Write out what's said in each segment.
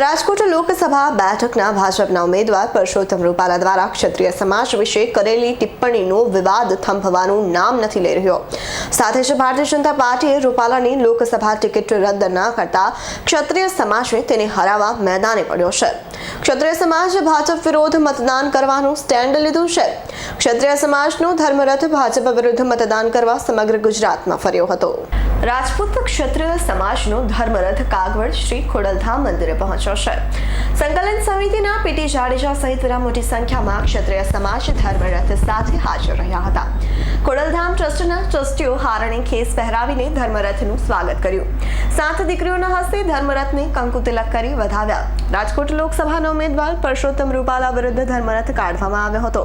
રાજકોટ લોકસભા બેઠકના ભાજપના ઉમેદવાર પરસોત્તમ રૂપાલા દ્વારા ક્ષત્રિય સમાજ વિશે કરેલી ટિપ્પણીનો વિવાદ થંભવાનું નામ નથી લઈ રહ્યો. સાથે જ ભારતીય જનતા પાર્ટીએ રૂપાલાની લોકસભા ટિકિટ રદ ન કરતા ક્ષત્રિય સમાજે તેને હરાવવા મેદાને પડ્યો છે. ક્ષત્રિય સમાજે ભાજપ વિરોધ મતદાન કરવાનું સ્ટેન્ડ લીધું છે. ક્ષત્રિય સમાજનો ધર્મરથ ભાજપ વિરુદ્ધ મતદાન કરવા સમગ્ર ગુજરાતમાં ફર્યો હતો. રાજપૂત ક્ષત્રિય સમાજનો ધર્મરથ કાગવડ શ્રી ખોડલધામ મંદિરે પહોંચ્યો સંકલન સમિતિના પીટી જાડેજા સહિતના મોટી સંખ્યામાં ક્ષત્રિય સમાજ ધર્મરથ સાથે હાજર રહ્યા હતા. ખોડલધામ ટ્રસ્ટના ટ્રસ્ટીઓ હારણે ખેસ પહેરાવીને ધર્મરથનું સ્વાગત કર્યું. સાત દીકરીઓના હસ્તે ધર્મરથને કંકુ તિલક કરી વધાવ્યા. રાજકોટ લોકસભાના ઉમેદવાર પરસોત્તમ રૂપાલા વિરુદ્ધ ધર્મરથ કાઢવામાં આવ્યો હતો.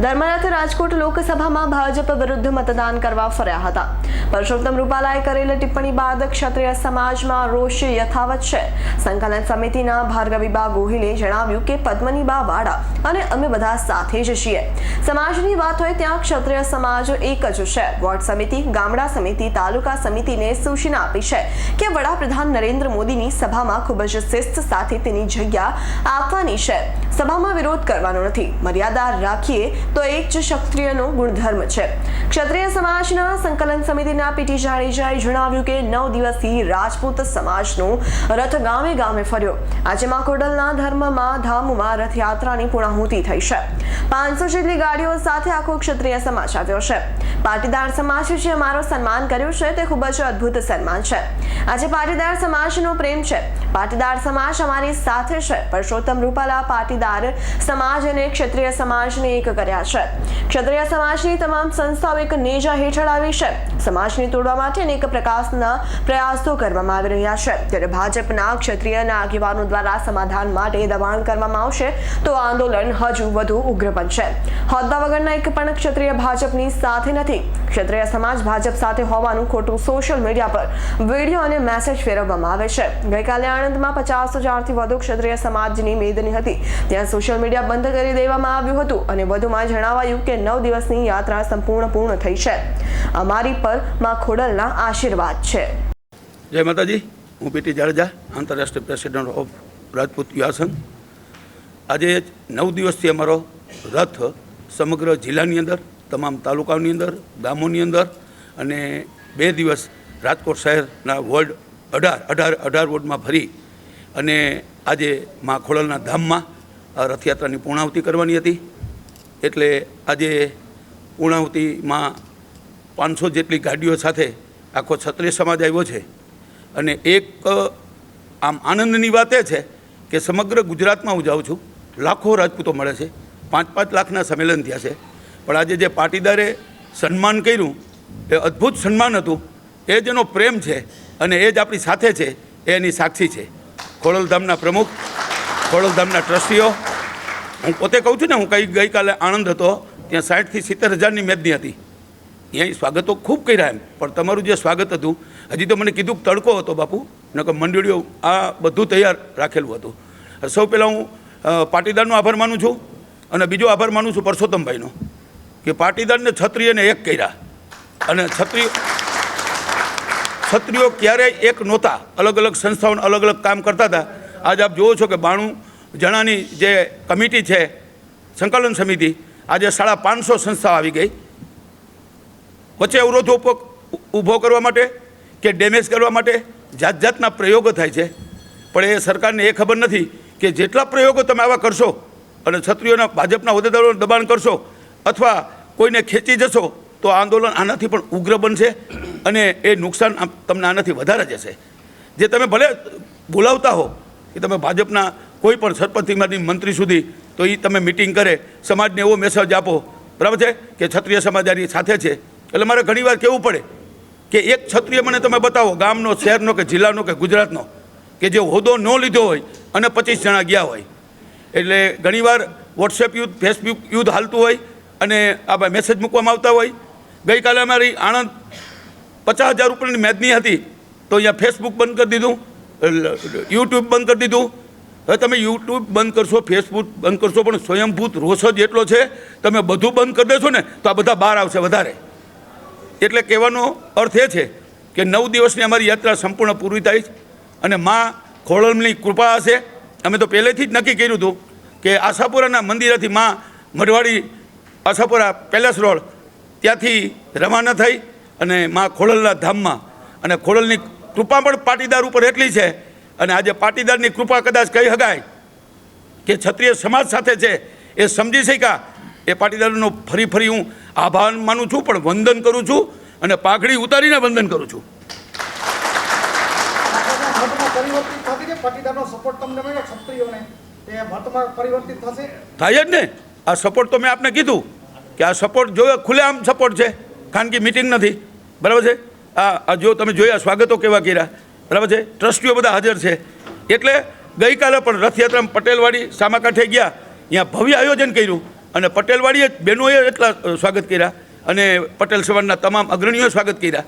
ધર્મરથ રાજકોટ લોકસભામાં ભાજપ વિરુદ્ધ મતદાન કરવા ફર્યા હતા. પરસોત્તમ રૂપાલાએ કરેલી ટિપ્પણી બાદ ક્ષત્રિય સમાજમાં રોષ યથાવત છે. સંકલન સમિતિના ભાર્ગવીબા ગોહિલે જણાવ્યું કે પદ્મનીબા વાડા અને અમે બધા સાથે જ છીએ. સમાજની વાત હોય ત્યાં ક્ષત્રિય સમાજ એક જ છે. વોર્ડ સમિતિ, ગામડા સમિતિ, તાલુકા સમિતિને સૂચના આપી છે કે વડાપ્રધાન નરેન્દ્ર મોદીની સભામાં ખૂબ જ શિસ્ત સાથે તેની જગ્યા આપવાની છે. સભામાં વિરોધ કરવાનો નથી. મર્યાદા રાખીએ તો એક જ ક્ષત્રિયનો ગુણધર્મ છે. ક્ષત્રિય સમાજના સંકલન સમિતિના પીટી જાડેજાએ જણાવ્યું કે નવ દિવસથી રાજપૂત સમાજનું રથ ગામે ગામે ફર્યો. આજે માકોડલના ધર્મમાં ધામમાં રથયાત્રાની પૂર્ણાહુતિ થઈ છે. પાંચસો જેટલી ગાડીઓ સાથે આખો ક્ષત્રિય સમાજ આવ્યો છે. પાટીદાર સમાજે જે અમારો સન્માન કર્યું છે, તે ખૂબ જ અદ્ભુત સન્માન છે. આજે પાટીદાર સમાજનો પ્રેમ છે. પાટીદાર સમાજ અમારી સાથે છે. પરસોત્તમ રૂપાલા પાટીદાર સમાજ અને ક્ષત્રિય સમાજને એક કર્યા છે. ક્ષત્રિય સમાજની તમામ સંસ્થાઓ એક નેજા હેઠળ આવી છે. સમાજને તોડવા માટે અનેક પ્રકારના પ્રયાસો કરવામાં આવી રહ્યા છે. ત્યારે ભાજપના ક્ષત્રિયના આગેવાનો દ્વારા સમાધાન માટે દબાણ કરવામાં આવશે, તો આંદોલન હજુ વધુ ઉગ્ર બનશે. હોદ્દા વગરના એક પણ ક્ષત્રિય ભાજપની સાથે નથી. ક્ષત્રિય સમાજ ભાજપ સાથે હોવાનું ખોટું સોશિયલ મીડિયા પર વીડિયો અને મેસેજ ફેરવવામાં આવે છે. ગઈકાલે આણંદમાં પચાસ હજારથી વધુ ક્ષત્રિય સમાજની મેદની હતી. ત્યાં સોશિયલ મીડિયા બંધ કરી દેવામાં આવ્યું હતું અને વધુમાં જણાવાયું કે નવ દિવસની યાત્રા સંપૂર્ણ પૂર્ણ થઈ છે. અમારી પરમાં ખોડલના આશીર્વાદ છે. જય માતાજી, હું પીટી જાડેજા, આંતરરાષ્ટ્રીય પ્રેસિડેન્ટ ઓફ રાજપૂત યુવાસન આજે નવ દિવસથી અમારો રથ સમગ્ર જિલ્લાની અંદર, તમામ તાલુકાઓની અંદર, ગામોની અંદર અને બે દિવસ રાજકોટ શહેરના વોર્ડ અઢાર અઢાર અઢાર વોર્ડમાં ફરી અને આજે મા ખોડલના ધામમાં આ રથયાત્રાની પૂર્ણાહુતિ કરવાની હતી. એટલે આજે પૂર્ણાહુતિમાં પાંચસો જેટલી ગાડીઓ સાથે આખો ક્ષત્રિય સમાજ આવ્યો છે. અને એક આમ આનંદની વાત એ છે કે સમગ્ર ગુજરાતમાં હું જાઉં છું. લાખો રાજપૂતો મળે છે. પાંચ પાંચ લાખના સંમેલન થયા છે. પણ આજે જે પાટીદારે સન્માન કર્યું, એ અદ્ભુત સન્માન હતું. એ જ એનો પ્રેમ છે અને એ જ આપણી સાથે છે. એ એની સાક્ષી છે. ખોડલધામના પ્રમુખ, ખોડલધામના ટ્રસ્ટીઓ. હું પોતે કહું છું ને, હું કઈ ગઈકાલે આણંદ હતો, ત્યાં સાઠથી સિત્તેર હજારની મેદની હતી. ત્યાં સ્વાગતો ખૂબ કર્યા એમ. પણ તમારું જે સ્વાગત હતું, હજી તો મને કીધું તડકો હતો બાપુ, નકર મંડળીઓ આ બધું તૈયાર રાખેલું હતું. સૌ પહેલાં હું પાટીદારનો આભાર માનું છું અને બીજો આભાર માનું છું પરસોત્તમભાઈનો, કે પાટીદારને છત્રીઓને એક કર્યા. અને ક્ષત્રિય છત્રીઓ ક્યારેય એક નહોતા. અલગ અલગ સંસ્થાઓને અલગ અલગ કામ કરતા હતા. આજે આપ જુઓ છો કે બાણું જણાની જે કમિટી છે, સંકલન સમિતિ, આજે સાડા પાંચસો સંસ્થાઓ આવી ગઈ. વચ્ચે અવરોધો ઊભો કરવા માટે કે ડેમેજ કરવા માટે જાત જાતના પ્રયોગો થાય છે. પણ એ સરકારને એ ખબર નથી કે જેટલા પ્રયોગો તમે આવા કરશો અને છત્રીઓના ભાજપના હોદ્દેદારોને દબાણ કરશો અથવા કોઈને ખેંચી જશો, તો આંદોલન આનાથી પણ ઉગ્ર બનશે અને એ નુકસાન તમને આનાથી વધારે જશે. જે તમે ભલે બોલાવતા હો કે તમે ભાજપના કોઈ પણ સરપંચમાંથી મંત્રી સુધી, તો એ તમે મિટિંગ કરે, સમાજને એવો મેસેજ આપો. બરાબર છે? કે ક્ષત્રિય સમાજ સાથે છે. એટલે મારે ઘણીવાર કહેવું પડે કે એક ક્ષત્રિય મને તમે બતાવો, ગામનો, શહેરનો કે જિલ્લાનો કે ગુજરાતનો, કે જે હોદ્દો ન લીધો હોય અને પચીસ જણા ગયા હોય. એટલે ઘણીવાર વોટ્સએપ યુદ્ધ ફેસબુક યુદ્ધ હાલતું હોય અને આ મેસેજ મૂકવામાં આવતા હોય. ગઈકાલે અમારી આણંદ પચાસ હજાર રૂપિયાની મેદની હતી, તો અહીંયા ફેસબુક બંધ કરી દીધું યુટ્યુબ બંધ કરી દીધું. હવે તમે યુટ્યુબ બંધ કરશો ફેસબુક બંધ કરશો, પણ સ્વયંભૂત રોષ જ એટલો છે, તમે બધું બંધ કરી દેશો ને, તો આ બધા બહાર આવશે વધારે. એટલે કહેવાનો અર્થ એ છે કે નવ દિવસની અમારી યાત્રા સંપૂર્ણ પૂરી થાય છે. અને મા ખોળમની કૃપા હશે. અમે તો પહેલેથી જ નક્કી કર્યું હતું કે આશાપુરાના મંદિરેથી મા મઢવાડી, આશાપુરા પેલેસ રોડ ત્યાંથી રવાના થઈ અને મા ખોડલના ધામમાં અને ખોડલની કૃપા પણ પાટીદાર ઉપર એટલી છે અને આજે પાટીદારની કૃપા કદાચ કહી શકાય કે ક્ષત્રિય સમાજ સાથે છે એ સમજી શક્યા એ પાટીદારનો ફરી ફરી હું આભાર માનું છું પણ વંદન કરું છું અને પાઘડી ઉતારીને વંદન કરું છું. થાય જ ને. આ સપોર્ટ તો મેં આપને કીધું કે આ સપોર્ટ જો આમ સપોર્ટ છે. ખાનગી મિટિંગ નથી. બરાબર છે? આ આ જો તમે જોયા સ્વાગતો કેવા કર્યા. બરાબર છે? ટ્રસ્ટીઓ બધા હાજર છે. એટલે ગઈકાલે પણ રથયાત્રામાં પટેલવાડી સામાકાંઠે ગયા. ત્યાં ભવ્ય આયોજન કર્યું. અને પટેલવાડીએ બહેનોએ એટલા સ્વાગત કર્યા અને પટેલ સમાજના તમામ અગ્રણીઓએ સ્વાગત કર્યા.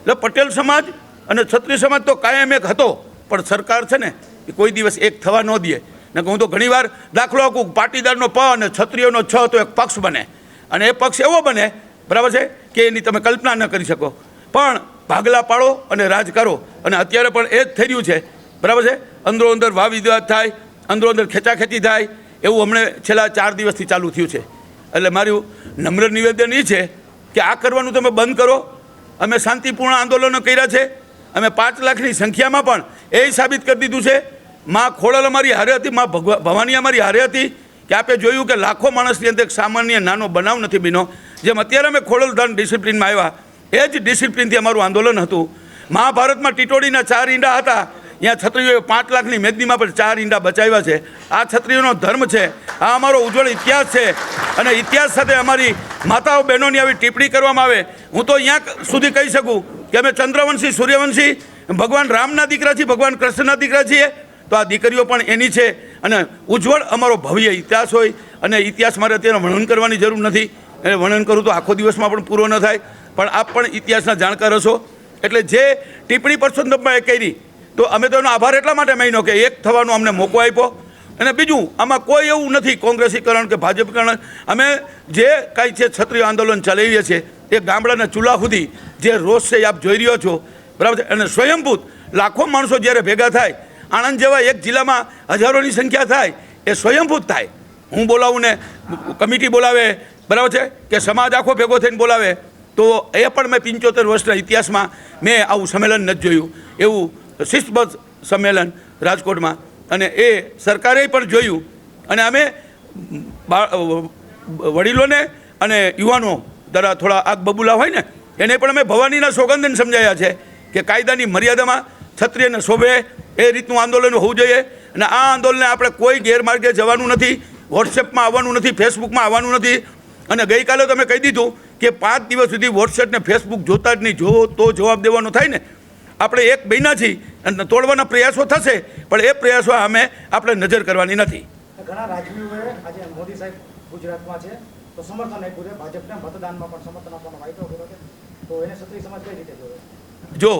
એટલે પટેલ સમાજ અને ક્ષત્રિય સમાજ તો કાયમ એક હતો, પણ સરકાર છે ને એ કોઈ દિવસ એક થવા ન દે. ને હું તો ઘણીવાર દાખલો આપું, પાટીદારનો પ અને ક્ષત્રિયોનો છ તો એક પક્ષ બને. અને એ પક્ષ એવો બને, બરાબર છે, કે એની તમે કલ્પના ન કરી શકો. પણ ભાગલા પાડો અને રાજ કરો. અને અત્યારે પણ એ જ થઈ રહ્યું છે, બરાબર છે, અંદરો અંદર વાવિવાદ થાય, અંદરો અંદર ખેંચાખેંચી થાય એવું હમણે છેલ્લા ચાર દિવસથી ચાલુ થયું છે. એટલે મારું નમ્ર નિવેદન એ છે કે આ કરવાનું તમે બંધ કરો. અમે શાંતિપૂર્ણ આંદોલનો કર્યા છે. અમે પાંચ લાખની સંખ્યામાં પણ એ સાબિત કરી દીધું છે. માં ખોડલ અમારી હારે હતી, માં ભવાની અમારી હારે હતી કે આપે જોયું કે લાખો માણસની અંદર એક સામાન્ય નાનો બનાવ નથી બીનો જેમ અત્યારે અમે ખોડલ ધન ડિસિપ્લિનમાં આવ્યા, એ જ ડિસિપ્લિનથી અમારું આંદોલન હતું. મહાભારતમાં ટીટોડીના ચાર ઈંડા હતા. ત્યાં છત્રીઓએ પાંચ લાખની મેદનીમાં પણ ચાર ઈંડા બચાવ્યા છે. આ છત્રીઓનો ધર્મ છે. આ અમારો ઉજ્જવળ ઇતિહાસ છે. અને ઇતિહાસ સાથે અમારી માતાઓ બહેનોની આવી ટિપ્પણી કરવામાં આવે. હું તો અહીંયા સુધી કહી શકું કે અમે ચંદ્રવંશી, સૂર્યવંશી, ભગવાન રામના દીકરા છીએ, ભગવાન કૃષ્ણના દીકરા છીએ. તો આ દીકરીઓ પણ એની છે. અને ઉજ્જવળ અમારો ભવ્ય ઇતિહાસ હોય. અને ઇતિહાસ મારે અત્યારે વર્ણન કરવાની જરૂર નથી. એને વર્ણન કરું તો આખો દિવસમાં પણ પૂરો ન થાય. પણ આપ પણ ઇતિહાસના જાણકાર હશો. એટલે જે ટિપ્પણી પરસોત્તમભાઈએ કરી તો અમે તો એનો આભાર એટલા માટે માન્યો કે એક થવાનો અમને મોકો આપ્યો. અને બીજું, આમાં કોઈ એવું નથી કોંગ્રેસીકરણ કે ભાજપકરણ. અમે જે કાંઈ છે ક્ષત્રિય આંદોલન ચલાવીએ છીએ, એ ગામડાના ચૂલા સુધી જે રોષ છે એ આપ જોઈ રહ્યો છો. બરાબર છે? અને સ્વયંભૂત લાખો માણસો જ્યારે ભેગા થાય, આણંદ જેવા એક જિલ્લામાં હજારોની સંખ્યા થાય, એ સ્વયંભૂત થાય. હું બોલાવું ને કમિટી બોલાવે, બરાબર છે? કે સમાજ આખો ભેગો થઈને બોલાવે. તો એ પણ મેં પંચોતેર વર્ષના ઇતિહાસમાં મેં આવું સંમેલન નથી જોયું. એવું શિસ્તબદ્ધ સંમેલન રાજકોટમાં. અને એ સરકારે પણ જોયું. અને અમે વડીલોને અને યુવાનો દ્વારા થોડા આગ બબુલા હોય ને, એને પણ અમે ભવાનીના સોગંદન સમજાયા છે કે કાયદાની મર્યાદામાં ક્ષત્રિયને શોભે એ રીતનું આંદોલન હોવું જોઈએ. અને આ આંદોલનને આપણે કોઈ ગેરમાર્ગે જવાનું નથી. વોટ્સએપમાં આવવાનું નથી, ફેસબુકમાં આવવાનું નથી. અને ગઈકાલે તમે કહી દીધું કે પાંચ દિવસ સુધી વોટ્સએપ ને ફેસબુક જોતા જ નહીં. જો તો જવાબ દેવાનો થાય ને આપણે એક મહિના છીએ અને તોડવાના પ્રયાસો થશે પણ એ પ્રયાસો અમે આપણે નજર કરવાની નથી. ઘણા રાજવીઓએ આજે મોદી સાહેબ ગુજરાતમાં છે તો સમર્થન આપ્યું છે. ભાજપને મતદાનમાં પણ સમર્થન આપવાનો વાયદો કર્યો છે. તો એને ક્ષત્રિય સમાજ કઈ રીતે જોવે? જો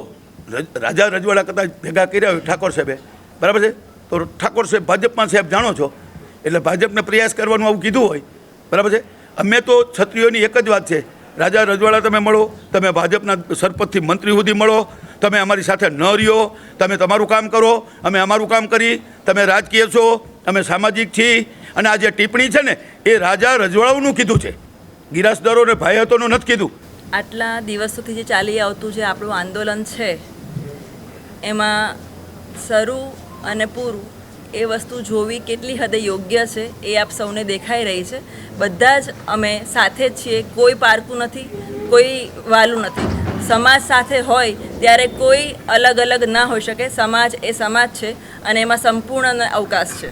રજ- રાજા રજવાડા કદાચ ભેગા કર્યા હોય ઠાકોર સાહેબે બરાબર છે? તો ઠાકોર સાહેબ ભાજપમાં સાહેબ જાણો છો એટલે ભાજપને પ્રયાસ કરવાનું આવું કીધું હોય બરાબર છે? અમે તો ક્ષત્રિયોની એક જ વાત છે રાજા રજવાડા તમે મળો, તમે ભાજપના સરપંચથી મંત્રી સુધી મળો, તમે અમારી સાથે ન રહ્યો, તમે તમારું કામ કરો, અમે અમારું કામ કરી, તમે રાજકીય છો, અમે સામાજિક છીએ, અને આ જે ટિપ્પણી છે ને, એ રાજા રજવાડાઓનું કીધું છે. ગિરાસદારો ભાઈ હતોનું નથી કીધું. આટલા દિવસોથી જે ચાલી આવતું જે આપણું આંદોલન છે, એમાં શરૂ અને પૂરું એ વસ્તુ જોવી કેટલી હદે યોગ્ય છે એ આપ સૌને દેખાઈ રહી છે. બધા જ અમે સાથે જ છીએ કોઈ પારકું નથી કોઈ વાલું નથી. સમાજ સાથે હોય ત્યારે કોઈ અલગ અલગ ના હોઈ શકે સમાજ એ સમાજ છે અને એમાં સંપૂર્ણ અવકાશ છે.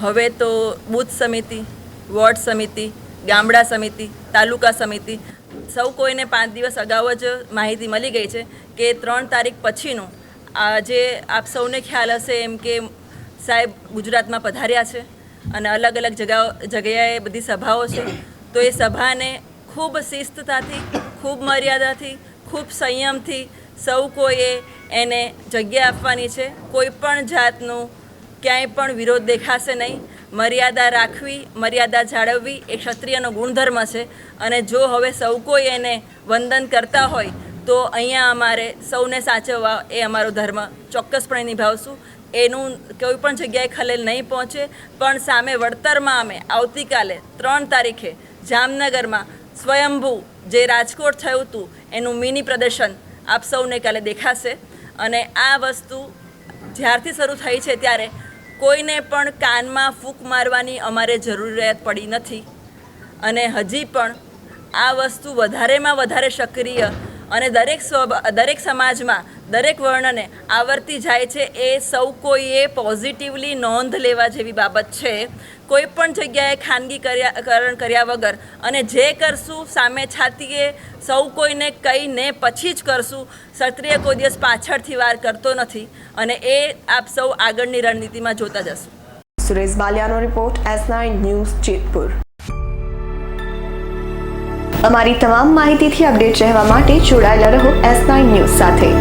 હવે તો બૂથ સમિતિ વોર્ડ સમિતિ ગામડા સમિતિ તાલુકા સમિતિ સૌ કોઈને પાંચ દિવસ અગાઉ જ માહિતી મળી ગઈ છે કે ત્રણ તારીખ પછીનું આજે આપ સૌને ખ્યાલ હશે એમ કે સાહેબ ગુજરાતમાં પધાર્યા છે અને અલગ અલગ જગાઓ જગ્યાએ બધી સભાઓ છે, તો એ સભાને ખૂબ શિસ્તતાથી, ખૂબ મર્યાદાથી, ખૂબ સંયમથી સૌ કોઈએ એને જગ્યા આપવાની છે. કોઈ પણ જાતનું ક્યાંય પણ વિરોધ દેખાશે નહીં. મર્યાદા રાખવી, મર્યાદા જાળવવી એ ક્ષત્રિયનો ગુણધર્મ છે. અને જો હવે સૌ કોઈ એને વંદન કરતા હોય, તો અહીંયા અમારે સૌને સાચવવા એ અમારો ધર્મ. ચોક્કસપણે નિભાવશું. એનું કોઈ પણ જગ્યાએ ખલેલ નહીં પહોંચે. પણ સામે વળતરમાં અમે આવતીકાલે ત્રણ તારીખે જામનગરમાં સ્વયંભૂ જે રાજકોટ થયું હતું, એનું મિની પ્રદર્શન આપ સૌને કાલે દેખાશે. અને આ વસ્તુ જ્યારથી શરૂ થઈ છે ત્યારે કોઈને પણ કાનમાં ફૂંક મારવાની અમારે જરૂરિયાત પડી નથી. અને હજી પણ આ વસ્તુ વધારેમાં વધારે સક્રિય અને દરેક દરેક સમાજમાં દરેક વર્ણને આવર્તી જાય છે, એ સૌ કોઈએ પોઝિટિવલી નોંધ લેવા જેવી બાબત છે. કોઈ પણ જગ્યાએ ખાનગીકરણ કર્યા વગર અને જે કરશું સામે છાતીએ સૌ કોઈને કહીને પછી જ કરશું, ક્ષત્રિય કોઈ દિવસ પાછળથી વાર કરતો નથી અને એ આપ સૌ આગળની રણનીતિમાં જોતા જશું. Suresh બાલિયાનો report S nine news Jetpur. અમારી તમામ માહિતીથી અપડેટ રહેવા માટે જોડાયેલા રહો એસ નાઇન ન્યૂઝ સાથે.